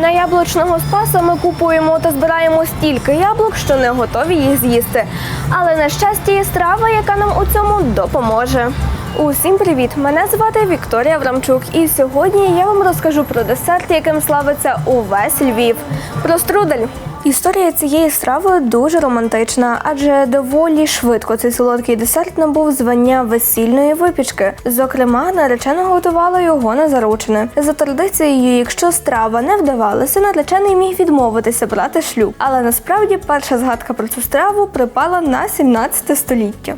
На яблучного спаса ми купуємо та збираємо стільки яблук, що не готові їх з'їсти. Але на щастя є страва, яка нам у цьому допоможе. Усім привіт! Мене звати Вікторія Врамчук, і сьогодні я вам розкажу про десерт, яким славиться увесь Львів. Про струдель. Історія цієї страви дуже романтична, адже доволі швидко цей солодкий десерт набув звання весільної випічки. Зокрема, наречена готувала його на заручини. За традицією, якщо страва не вдавалася, наречений міг відмовитися брати шлюб. Але насправді перша згадка про цю страву припала на 17 століття.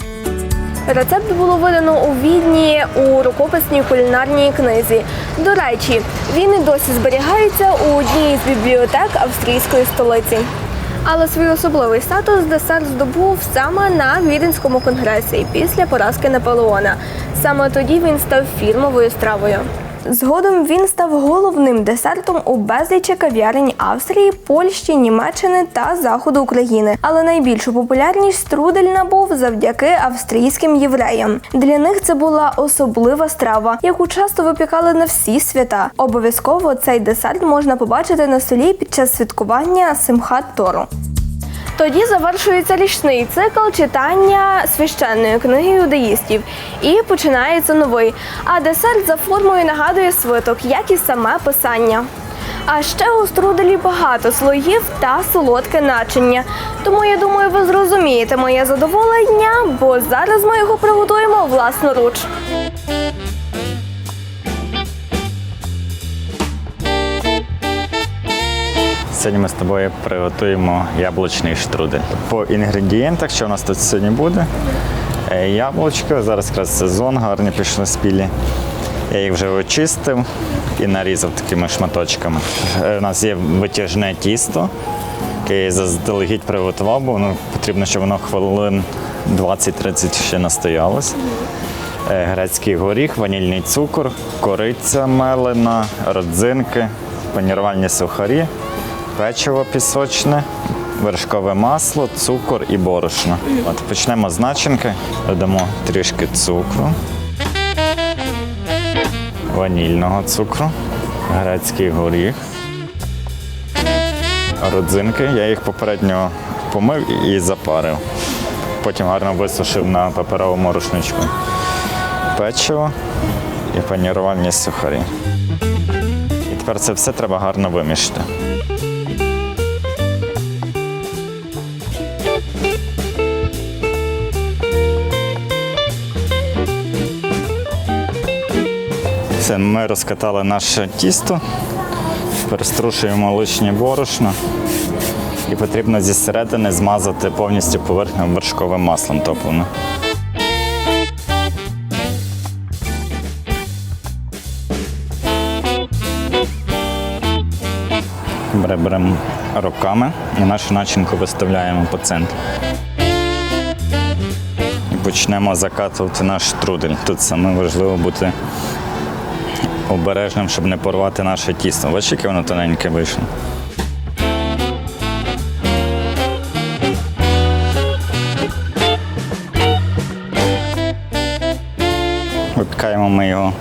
Рецепт було видано у Відні у рукописній кулінарній книзі. До речі, він і досі зберігається у одній з бібліотек австрійської столиці. Але свій особливий статус десерт здобув саме на Віденському конгресі після поразки Наполеона. Саме тоді він став фірмовою стравою. Згодом він став головним десертом у безлічі кав'ярень Австрії, Польщі, Німеччини та заходу України. Але найбільшу популярність струдель набув завдяки австрійським євреям. Для них це була особлива страва, яку часто випікали на всі свята. Обов'язково цей десерт можна побачити на столі під час святкування Симхат Тору. Тоді завершується річний цикл читання священної книги юдаїстів і починається новий. А десерт за формою нагадує свиток, як і саме писання. А ще у струделі багато слоїв та солодке начиння. Тому я думаю, ви зрозумієте моє задоволення, бо зараз ми його приготуємо власноруч. Сьогодні ми з тобою приготуємо яблучний штрудель. По інгредієнтах, що у нас тут сьогодні буде? Е, Яблучко, зараз якраз сезон, гарні пішли спілі. Я їх вже очистив і нарізав такими шматочками. Е, У нас є витяжне тісто, яке я заздалегідь приготував, бо воно потрібно, щоб воно хвилин 20-30 ще настоялось. Е, Грецький горіх, ванільний цукор, кориця мелена, родзинки, панірувальні сухарі, печиво пісочне, вершкове масло, цукор і борошно. От, почнемо з начинки, додамо трішки цукру, ванільного цукру, грецький горіх, родзинки. Я їх попередньо помив і запарив. Потім гарно висушив на паперовому рушничку печиво і панірувальні сухарі. І тепер це все треба гарно вимішати. Все, ми розкатали наше тісто, переструшуємо лишнє борошно. І потрібно зі середини змазати повністю поверхню вершковим маслом топленим. Бере- Беремо руками і нашу начинку виставляємо по центру. І почнемо закатувати наш штрудель. Тут саме важливо бути обережним, щоб не порвати наше тісто. Бачиш, яке воно тоненьке вийшло. Випікаємо ми його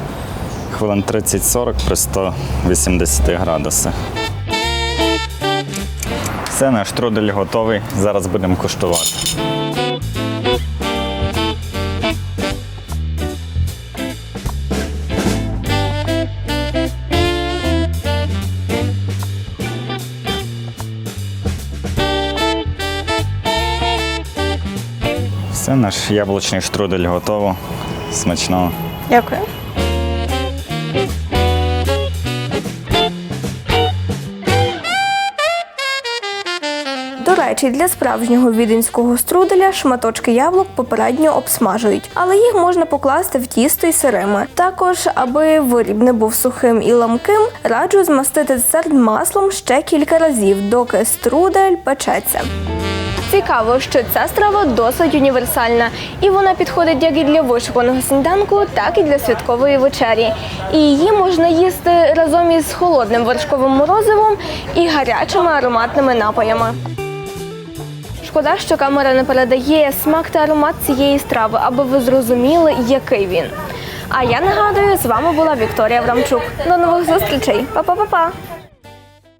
хвилин 30-40 при 180 градусах. Все, наш трудель готовий. Зараз будемо куштувати. Все, наш яблучний штрудель готово. Смачного. Дякую. До речі, для справжнього віденського струделя шматочки яблук попередньо обсмажують, але їх можна покласти в тісто й сирими. Також, аби виріб не був сухим і ламким, раджу змастити десерт маслом ще кілька разів, доки струдель печеться. Цікаво, що ця страва досить універсальна, і вона підходить як і для вишуканого сніданку, так і для святкової вечері. І її можна їсти разом із холодним вершковим морозивом і гарячими ароматними напоями. Шкода, що камера не передає смак та аромат цієї страви, аби ви зрозуміли, який він. А я нагадую, з вами була Вікторія Врамчук. До нових зустрічей. Па-па-па-па!